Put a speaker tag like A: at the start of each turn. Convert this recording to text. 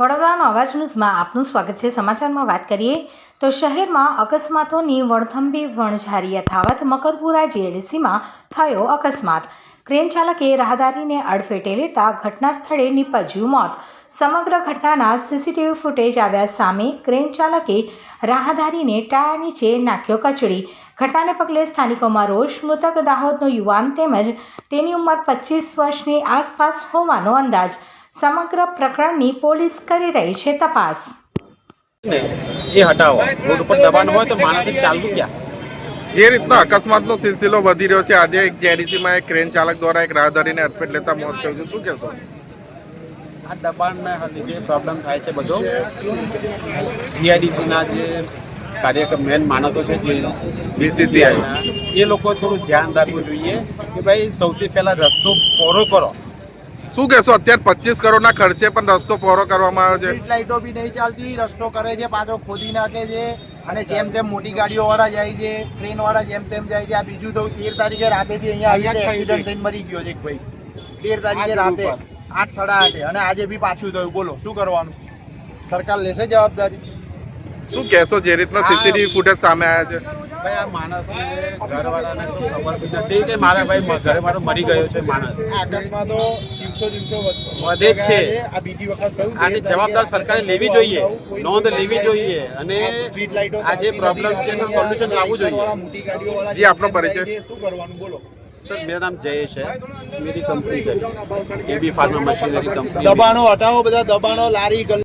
A: અવાજ ન્યૂઝમાં આપનું સ્વાગત છે. સમાચારમાં વાત કરીએ તો શહેરમાં અકસ્માતોની વણથંભી વણઝારી યથાવત મકરપુરા જીએડીસીમાં થયો અકસ્માત. ક્રેન ચાલકે રાહદારીને અડફેટે લેતા ઘટના સ્થળે નીપજ્યું મોત. સમગ્ર ઘટનાના સીસીટીવી ફૂટેજ આવ્યા સામે ક્રેન ચાલકે રાહદારીને ટાયર નીચે નાખ્યો કચડી. ઘટનાને પગલે સ્થાનિકોમાં રોષ, મૃતક દાહોદનો યુવાન તેમજ તેની ઉંમર પચીસ વર્ષની આસપાસ હોવાનો અંદાજ. સમગ્ર પ્રકરણની પોલીસ કરી રહી છે તપાસ.
B: ને એ હટાવો. રોડ ઉપર દબાણ હોય તો માણસ ચાલતું ક્યાં?
C: જે રીતના અકસ્માતનો સિલસિલો વધી રહ્યો છે આજે એક જેડીસીમાં એક ક્રેન ચાલક દ્વારા એક રાહદારીને અડફેટ લેતા મોત થયું છે. શું કહેશો?
B: આ દબાણના લીધે પ્રોબ્લેમ થાય છે બધો જીઆઈડીસીના જે કાર્યક્રમ મેન માણસો છે જે બીસીસીઆઈના એ લોકો થોડું ધ્યાન રાખવું જોઈએ કે ભાઈ સૌથી પહેલા રસ્તો પહોળો કરો.
C: શું કહેશો? અત્યારે પચીસ કરોડના ખર્ચે પણ રસ્તો પહોળો કરવામાં આવ્યો છે.
D: સ્ટ્રીટ લાઇટો બી નહીં ચાલતી રસ્તો કરે છે પાછો ખોદી નાખે છે અને જેમ તેમ મોટી ગાડીઓ વાળા જાય છે ટ્રેન વાળા જેમ તેમ જાય છે. આ બીજું તો તેર તારીખે રાતે બી અહીંયા આવી એક્સિડન્ટ થઈને મરી ગયો છે એક ભાઈ. તેર તારીખે રાતે આઠ સાડા આઠે. અને આજે બી પાછું થયું. બોલો શું કરવાનું? સરકાર લેશે જવાબદારી?
C: શું કહેશો? જે રીતના સીસીટીવી ફૂટેજ સામે આવ્યા છે.
B: ભાઈ આ માણસને ઘરવાળાને તો ખબર બી નથી કે મારા ભાઈ ઘરે મારો મરી ગયો છે માણસ
D: આ અકસ્માતો દિવસો દિવસો
B: વધે જ છે.
D: આ બીજી વખત થયું
B: આની જવાબદાર સરકારે લેવી જોઈએ નોંધ લેવી જોઈએ અને
D: સ્ટ્રીટ લાઇટો
B: આ જે પ્રોબ્લેમ છે એનું સોલ્યુશન લાવવું જોઈએ
D: મોટી ગાડીઓ વાળા
C: જી, આપનો પરિચય.
D: શું કરવાનું બોલો
B: સર मेरा नाम जयेश है मेरी कंपनी है A B pharma machinery company
D: દબાણો હટાવો બધા દબાણો લારી ગલ્લા